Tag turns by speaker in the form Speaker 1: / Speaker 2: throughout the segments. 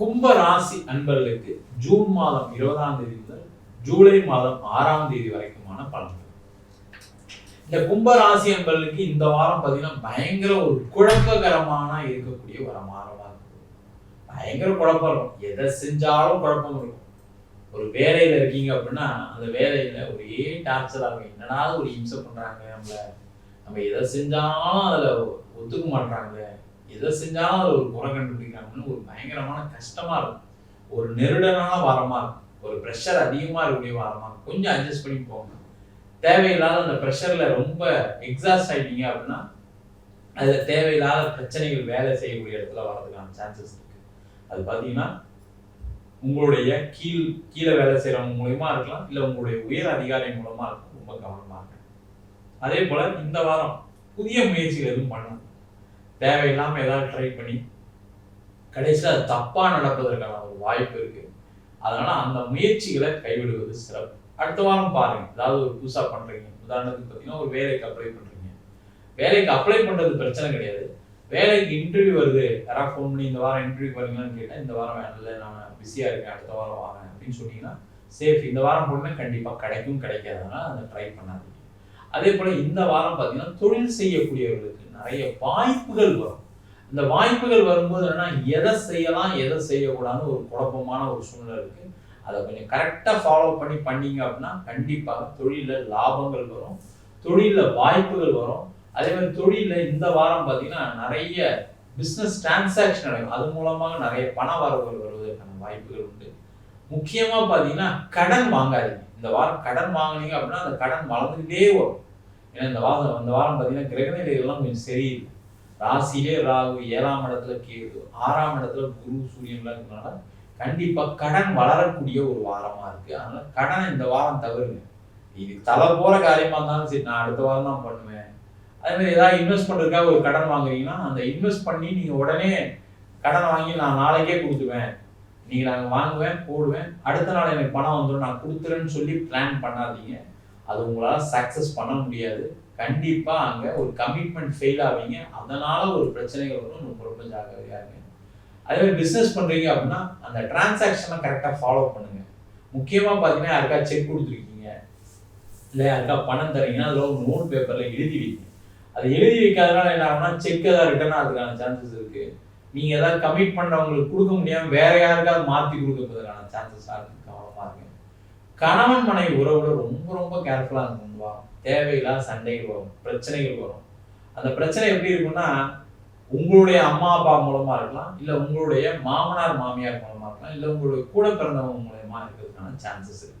Speaker 1: கும்ப ராசி அன்பர்களுக்கு ஜூன் மாதம் இருபதாம் தேதி முதல் ஜூலை மாதம் ஆறாம் தேதி வரைக்குமான பலன்கள். இந்த கும்ப ராசி அன்பர்களுக்கு இந்த வாரம் பார்த்தீங்கன்னா பயங்கர ஒரு குழப்பகரமான இருக்கக்கூடிய ஒரு இருக்கும். பயங்கர குழப்பம் இருக்கும். எதை செஞ்சாலும் குழப்பம் இருக்கும். ஒரு வேலையில இருக்கீங்க அப்படின்னா அந்த வேலையில ஒரே டார்ச்சர் ஆகும். என்னடா ஒரு இம்சை பண்றாங்க நம்மள. நம்ம எதை செஞ்சாலும் அதுல ஒத்துக்க மாட்டாங்க எதை செஞ்சாலும் அது ஒரு குறை கண்டுபிடிக்கிறாங்கன்னு ஒரு பயங்கரமான கஷ்டமா இருக்கும். ஒரு நெருடனான வாரமா இருக்கும். ஒரு ப்ரெஷர் அதிகமாக இருக்கக்கூடிய வாரமா இருக்கும். கொஞ்சம் அட்ஜஸ்ட் பண்ணி போங்க. தேவையில்லாத அந்த ப்ரெஷர்ல ரொம்ப எக்ஸாஸ்ட் ஆயிட்டீங்க அப்படின்னா அதில் தேவையில்லாத பிரச்சனைகள் வேலை செய்யக்கூடிய இடத்துல வர்றதுக்கான சான்சஸ் இருக்கு. அது பார்த்தீங்கன்னா உங்களுடைய கீழ் கீழே வேலை செய்கிறவங்க மூலயமா இருக்கலாம். இல்லை உங்களுடைய உயர் அதிகாரி மூலமா இருக்கும் ரொம்ப கவனமாக இருக்கும் அதே போல இந்த வாரம் புதிய முயற்சிகள் எதுவும் பண்ணணும். தேவையில்லாமல் ஏதாவது ட்ரை பண்ணி கடைசியில் அது தப்பாக நடப்பதற்கான ஒரு வாய்ப்பு இருக்கு. அதனால் அந்த முயற்சிகளை கைவிடுவது சிறப்பு. அடுத்த வாரம் பாருங்கள் ஏதாவது ஒரு புதுசாக பண்ணுறீங்க உதாரணத்துக்கு பார்த்தீங்கன்னா ஒரு வேலைக்கு அப்ளை பண்ணுறீங்க வேலைக்கு அப்ளை பண்ணுறது பிரச்சனை கிடையாது. வேலைக்கு இன்டர்வியூ வருது. யாராவது ஃபோன் பண்ணி இந்த வாரம் இன்டர்வியூ வரீங்களான்னு கேட்டால் இந்த வாரம் இல்லை. நான் பிஸியாக இருக்கேன். அடுத்த வாரம் வாங்க அப்படின்னு சொன்னீங்கன்னா சேஃப் இந்த வாரம் போனால் கண்டிப்பாக கிடைக்கும் கிடைக்காதனால அதை ட்ரை பண்ணாதீங்க. அதே போல் இந்த வாரம் பார்த்தீங்கன்னா தொழில் செய்யக்கூடியவர்களுக்கு நிறைய வாய்ப்புகள் வரும். இந்த வாய்ப்புகள் வரும்போது என்னன்னா எதை செய்யலாம் எதை செய்யக்கூடாதுன்னு ஒரு குழப்பமான ஒரு சூழ்நிலை இருக்கு. அதை கொஞ்சம் கரெக்டாக ஃபாலோ பண்ணி பண்ணீங்க அப்படின்னா கண்டிப்பாக தொழிலில் லாபங்கள் வரும். தொழிலில் வாய்ப்புகள் வரும். அதே மாதிரி தொழிலில் இந்த வாரம் பார்த்தீங்கன்னா நிறைய பிஸ்னஸ் டிரான்சாக்ஷன் நடக்கும். அது மூலமாக நிறைய பண வரவுகள் வருவதற்கான வாய்ப்புகள் உண்டு. முக்கியமாக பார்த்தீங்கன்னா கடன் வாங்காதீங்க. இந்த வாரம் கடன் வாங்குனீங்க அப்படின்னா அந்த கடன் வளர்ந்துக்கிட்டே வரும். ஏன்னா இந்த வாரம் இந்த வாரம் பார்த்தீங்கன்னா கிரகநிலைகள்லாம் கொஞ்சம் சரியில்லை. ராசியிலே ராகு ஏழாம் இடத்துல கேது ஆறாம் இடத்துல குரு சூரியன்லாம் இருக்கனால கண்டிப்பாக கடன் வளரக்கூடிய ஒரு வாரமாக இருக்குது அதனால் கடனை இந்த வாரம் தவறுங்க. இது தலை போகிற காரியமாக இருந்தாலும் சரி நான் அடுத்த வாரம் தான் பண்ணுவேன். அதேமாதிரி ஏதாவது இன்வெஸ்ட் பண்ணுறதுக்காக ஒரு கடன் வாங்குறீங்கன்னா அந்த இன்வெஸ்ட் பண்ணி நீங்கள் உடனே கடன் வாங்கி நான் நாளைக்கே கொடுத்துவேன் நீங்கள் நாங்கள் வாங்குவேன் போடுவேன் அடுத்த நாள் எனக்கு பணம் வந்துடும் நான் கொடுத்துறேன்னு சொல்லி பிளான் பண்ணாதீங்க. அது உங்களால் சக்சஸ் பண்ண முடியாது. கண்டிப்பாக அங்கே ஒரு கமிட்மெண்ட் ஃபெயில் ஆவீங்க. அதனால் ஒரு பிரச்சனைகள் வரும். ரொம்ப ரொம்ப ஜாக்கிரதையாக இருங்க. அதே மாதிரி பிஸ்னஸ் பண்ணுறீங்க அப்படின்னா அந்த டிரான்சாக்ஷனை கரெக்டாக ஃபாலோ பண்ணுங்கள் முக்கியமாக பார்த்தீங்கன்னா யாருக்கா செக் கொடுத்துருக்கீங்க. இல்லை யாருக்கா பணம் தரீங்கன்னா அதில் ஒரு நோட் பேப்பரில் எழுதி வைங்க. அது எழுதி வைக்காதனால என்ன ஆகும்னா செக் ஏதாவது ரிட்டர்ன் ஆகிறதுக்கான சான்சஸ் இருக்குது நீங்கள் ஏதாவது கமிட் பண்ணுறவங்களுக்கு கொடுக்க முடியாமல் வேற யாருக்காவது மாற்றி கொடுக்கறதுக்கான சான்சஸாக இருக்குது கணவன் மனைவி உறவுல ரொம்ப ரொம்ப கேர்ஃபுல்லா இருக்கணும் தேவையில்லாத சண்டைகள் வரும் பிரச்சனைகள் வரும். அந்த பிரச்சனை எப்படி இருக்கும்னா உங்களுடைய அம்மா அப்பா மூலமா இருக்கலாம் இல்ல உங்களுடைய மாமனார் மாமியார் மூலமா இருக்கலாம் இல்ல உங்களுடைய கூட பிறந்தவங்க மூலயமா இருக்கிறதுக்கான சான்சஸ் இருக்கு.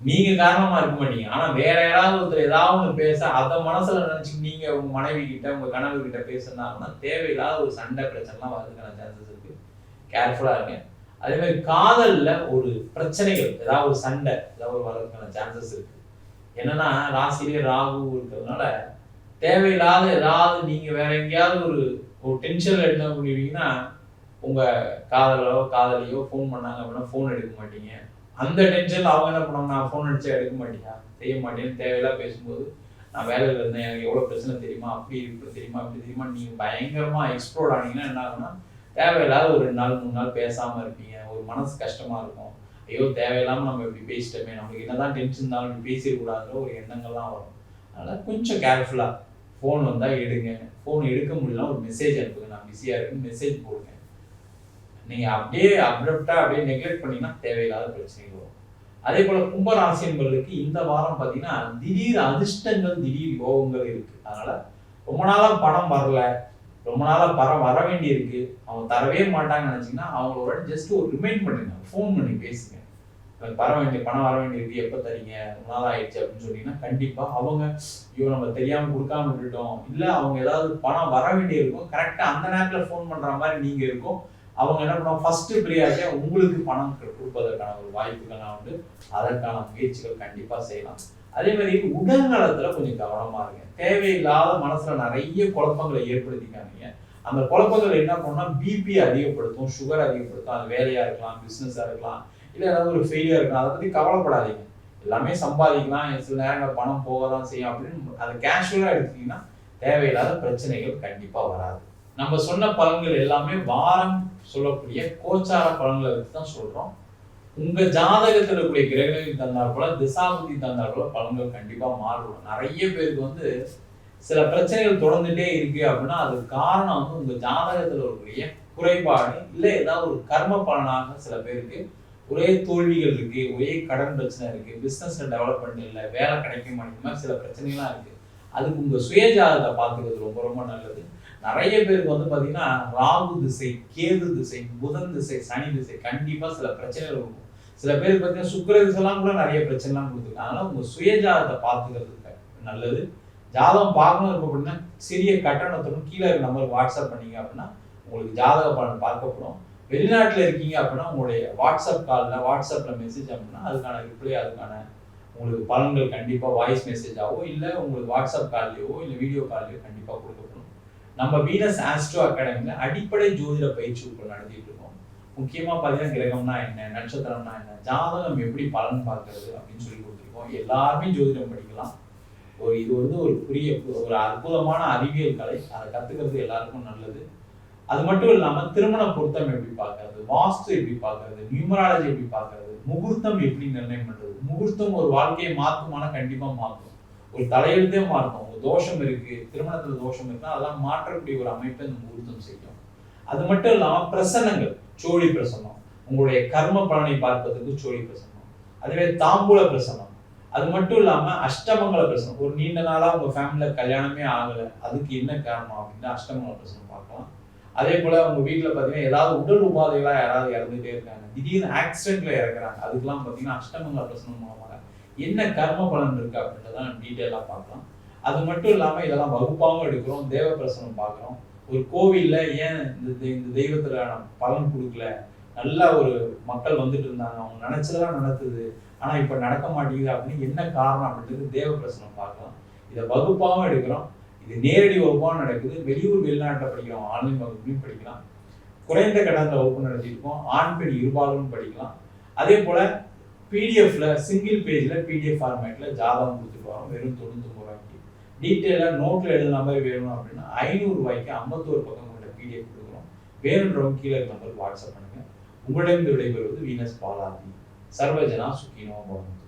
Speaker 1: நீங்க காரணமா இருக்க மாட்டீங்க. ஆனா வேற யாராவது ஒருத்தர் ஏதாவது ஒன்று பேச அதை மனசுல நினைச்சு நீங்க உங்க மனைவி கிட்ட உங்க கணவர் கிட்ட பேசுனாங்கன்னா தேவையில்லாத ஒரு சண்டை பிரச்சனைலாம் வரதுக்கான சான்சஸ் இருக்கு. கேர்ஃபுல்லா இருக்கேன் அதே மாதிரி காதல்ல ஒரு பிரச்சனைகள் ஏதாவது ஒரு சண்டை ஏதாவது ஒரு வர்றதுக்கான சான்சஸ் இருக்கு. என்னன்னா ராசிலேயே ராகு இருக்கிறதுனால தேவையில்லாத ஏதாவது நீங்க வேற எங்கேயாவது ஒரு ஒரு டென்ஷன்ல என்ன பண்ணுவீங்கன்னா உங்க காதலோ காதலியோ ஃபோன் பண்ணாங்க அப்படின்னா ஃபோன் எடுக்க மாட்டீங்க. அந்த டென்ஷன்ல அவங்க என்ன பண்ணாங்க நான் ஃபோன் அடிச்சா எடுக்க மாட்டியா? செய்ய மாட்டேன்னு தேவையில்லா பேசும்போது நான் வேலையில் இருந்தேன் எனக்கு எவ்வளோ பிரச்சனை தெரியுமா? அப்படி இப்படி தெரியுமா? அப்படி தெரியுமா? நீங்கள் பயங்கரமாக எக்ஸ்ப்ளோர் ஆனீங்கன்னா என்ன ஆகுனா தேவையில்லாத ஒரு ரெண்டு நாள் மூணு நாள் பேசாமல் இருப்பீங்க. ஒரு மனசு கஷ்டமாக இருக்கும். ஐயோ தேவையில்லாமல் நம்ம இப்படி பேசிட்டோமே நம்மளுக்கு என்னதான் டென்ஷன் இருந்தாலும் இப்படி பேசிடக்கூடாதுன்ற ஒரு எண்ணங்கள்லாம் வரும். அதனால் கொஞ்சம் கேர்ஃபுல்லாக ஃபோன் வந்தால் எடுங்க. ஃபோன் எடுக்க முடியல ஒரு மெசேஜ் அனுப்புங்க. நான் பிஸியாக இருக்குன்னு மெசேஜ் போடுங்க. நீங்கள் அப்படியே அப்ரப்டாக அப்படியே நெக்லெக்ட் பண்ணிங்கன்னா தேவையில்லாத பிரச்சனைகள் வரும். அதே போல் கும்பராசி என்பவர்களுக்கு இந்த வாரம் பார்த்தீங்கன்னா திடீர் அதிர்ஷ்டங்கள் திடீர் யோகங்கள் இருக்குது அதனால் ரொம்ப நாளாக பணம் வரல. ரொம்ப நாளாக பர வர வேண்டி இருக்கு அவங்க தரவே மாட்டாங்கன்னு நினச்சிங்கன்னா அவங்களோட ஜஸ்ட் ஒரு ரிமைண்ட் பண்ணுங்க ஃபோன் பண்ணி பேசுங்க. வர வேண்டிய பணம் வர வேண்டியிருக்கு. எப்போ தரீங்க? ரொம்ப நாள் ஆயிடுச்சு அப்படின்னு சொன்னீங்கன்னா கண்டிப்பாக அவங்க ஐயோ நம்ம தெரியாமல் கொடுக்காம விட்டுட்டோம். இல்லை அவங்க ஏதாவது பணம் வர வேண்டியிருக்கும். கரெக்டாக அந்த நேரத்தில் ஃபோன் பண்ணுற மாதிரி நீங்கள் இருக்கும். அவங்க என்ன பண்ணுவாங்க? ஃபர்ஸ்ட் ப்ரியாரிட்டியாக உங்களுக்கு பணம் கொடுப்பதற்கான ஒரு வாய்ப்புகள்லாம் உண்டு. அதற்கான முயற்சிகள் கண்டிப்பாக செய்யலாம். அதே மாதிரி உடல்நலத்துல கொஞ்சம் கவனமா இருங்க. தேவையில்லாத மனசுல நிறைய குழப்பங்களை ஏற்படுத்திக்காதீங்க. அந்த குழப்பங்கள் என்ன பண்ணா பிபி அதிகப்படுத்தும் சுகர் அதிகப்படுத்தும். அது வேலையா இருக்கலாம் பிசினஸா இருக்கலாம் இல்ல ஏதாவது ஒரு ஃபெயிலியர் இருக்கலாம். அதை பத்தி கவலைப்படாதீங்க. எல்லாமே சம்பாதிக்கலாம். சில நேரங்கள் பணம் போக தான் செய்யும் அப்படின்னு அதை கேஷுவலா எடுத்தீங்கன்னா தேவையில்லாத பிரச்சனைகள் கண்டிப்பா வராது. நம்ம சொன்ன பலன்கள் எல்லாமே வாரம் சொல்லக்கூடிய கோச்சார பலன்களை வச்சு தான் சொல்றோம். உங்க ஜாதகத்தில் இருக்கக்கூடிய கிரகங்கள் தந்தால் போல திசாபுத்தி தந்தால் கூட பலன்கள் கண்டிப்பா மாறுவோம் நிறைய பேருக்கு வந்து சில பிரச்சனைகள் தொடர்ந்துட்டே இருக்கு அப்படின்னா அதுக்கு காரணம் வந்து உங்க ஜாதகத்துல இருக்கக்கூடிய குறைபாடு இல்லை ஏதாவது ஒரு கர்ம பலனாக சில பேருக்கு ஒரே தோல்விகள் இருக்கு ஒரே கடன் பிரச்சனை இருக்கு பிசினஸ்ல டெவலப்மெண்ட் இல்லை வேலை கிடைக்க மாட்டேங்குது சில பிரச்சனைகள்லாம் இருக்கு. அதுக்கு உங்க சுயஜாதத்தை பார்த்துக்கிறது ரொம்ப ரொம்ப நல்லது. நிறைய பேருக்கு வந்து பார்த்தீங்கன்னா ராகு திசை கேது திசை புதன் திசை சனி திசை கண்டிப்பாக சில பிரச்சனைகள் இருக்கும். சில பேருக்கு பார்த்தீங்கன்னா சுக்கர திசைலாம் கூட நிறைய பிரச்சனைலாம் கொடுத்துருக்காங்க அதனால் உங்கள் சுயஜாதத்தை பார்த்துக்கிறது நல்லது. ஜாதகம் பார்க்கணும் இருக்கும் அப்படின்னா சிறிய கட்டணத்துடன் கீழே இருக்க நம்பருக்கு வாட்ஸ்அப் பண்ணீங்க அப்படின்னா உங்களுக்கு ஜாதக பலன் பார்க்கப்படும் வெளிநாட்டில் இருக்கீங்க அப்படின்னா உங்களுடைய வாட்ஸ்அப் காலில் வாட்ஸ்அப்பில் மெசேஜ் அப்படின்னா அதுக்கான ரிப்ளை அதுக்கான உங்களுக்கு பலன்கள் கண்டிப்பாக வாய்ஸ் மெசேஜாவோ இல்லை உங்களுக்கு வாட்ஸ்அப் கால்லையோ இல்லை வீடியோ கால்லையோ கண்டிப்பாக கொடுக்கப்படும். நம்ம வீனஸ் ஆஸ்ட்ரோ அகாடமியில் அடிப்படை ஜோதிட பயிற்சி உட்கள் நடத்திட்டு இருக்கோம். முக்கியமாக பார்த்தீங்கன்னா கிரகம்னா என்ன நட்சத்திரம்னா என்ன ஜாதகம் எப்படி பலன் பார்க்கறது அப்படின்னு சொல்லி கொடுத்துருக்கோம். எல்லாருமே ஜோதிடம் படிக்கலாம். ஒரு இது வந்து ஒரு புரிய ஒரு அற்புதமான அறிவியல் கலை. அதை கத்துக்கிறது எல்லாருக்கும் நல்லது. அது மட்டும் இல்லாம திருமண பொருத்தம் எப்படி பார்க்கறது வாஸ்து எப்படி பார்க்கறது நியூமராலஜி எப்படி பார்க்கறது முகூர்த்தம் எப்படி நிர்ணயம் பண்றது முகூர்த்தம் ஒரு வாழ்க்கையை மாற்றுமான கண்டிப்பா மாற்றும் ஒரு தலையெழுத்தே மாறணும். ஒரு தோஷம் இருக்கு திருமணத்துல தோஷம் இருக்குன்னா அதெல்லாம் மாற்றக்கூடிய ஒரு அமைப்பை இந்த முகூர்த்தம் செய்யும் அது மட்டும் இல்லாம பிரசன்னங்கள் சோழி பிரசன்னம். உங்களுடைய கர்ம பலனை பார்ப்பதற்கு சோழி பிரசன்னம். அதுவே தாம்பூல பிரசன்னம். அது மட்டும் இல்லாம அஷ்டமங்கல பிரசனம் ஒரு நீண்ட நாளா உங்க ஃபேமிலியில கல்யாணமே ஆகல. அதுக்கு என்ன காரணம் அப்படின்னு அஷ்டமங்கல பிரசனம் பார்க்கலாம். அதே போல உங்க வீட்டுல பாத்தீங்கன்னா ஏதாவது உடல் உபாதைகளா யாராவது இறந்துட்டே இருக்காங்க. திடீர்னு ஆக்சிடென்ட்ல இறக்குறாங்க. அதுக்கெல்லாம் பாத்தீங்கன்னா அஷ்டமங்கல பிரசனம் மூலமாக என்ன கர்ம பலன் இருக்கு அப்படின்றத டீட்டெயிலாக பார்க்கலாம். அது மட்டும் இல்லாமல் இதெல்லாம் வகுப்பாகவும் எடுக்கிறோம் தேவ பிரசனம் பார்க்குறோம். ஒரு கோவிலில் ஏன் இந்த இந்த தெய்வத்தில் பலன் கொடுக்கல? நல்லா ஒரு மக்கள் வந்துட்டு இருந்தாங்க. அவங்க நினச்சதெல்லாம் நடத்துது ஆனால் இப்போ நடக்க மாட்டேங்குது அப்படின்னு என்ன காரணம் அப்படின்றது தேவ பிரசனம் பார்க்கலாம். இதை வகுப்பாகவும் எடுக்கிறோம். இது நேரடி வகுப்பாகவும் நடக்குது. வெளியூர் வெளிநாட்டில் படிக்கிறோம் ஆன்லைன் வகுப்புலையும் படிக்கலாம். குறைந்த கடந்த வகுப்பு நடத்தியிருக்கோம். ஆண் பெண் இருபாலும் படிக்கலாம். அதே போல் பிடிஎஃப்ல சிங்கிள் பேஜில் பிடிஎஃப் ஃபார்மேட்டில் ஜாதகம் கொடுத்துட்டு போகிறோம் வெறும் தொண்ணூத்தொம்பது ரூபாய்க்கு. டீட்டெயிலாக நோட்டில் எழுதுன மாதிரி வேணும் அப்படின்னா ஐநூறுரூவாய்க்கு ஐம்பத்தோரு பக்கம் கொண்ட பிடிஎஃப் கொடுக்குறோம். வேணுன்றவங்க கீழே நம்பருக்கு வாட்ஸ்அப் பண்ணுங்கள் உங்களிடம் விடைபெறுவது வீனஸ் பாலாதி சர்வஜனா சுக்கினோ பவந்து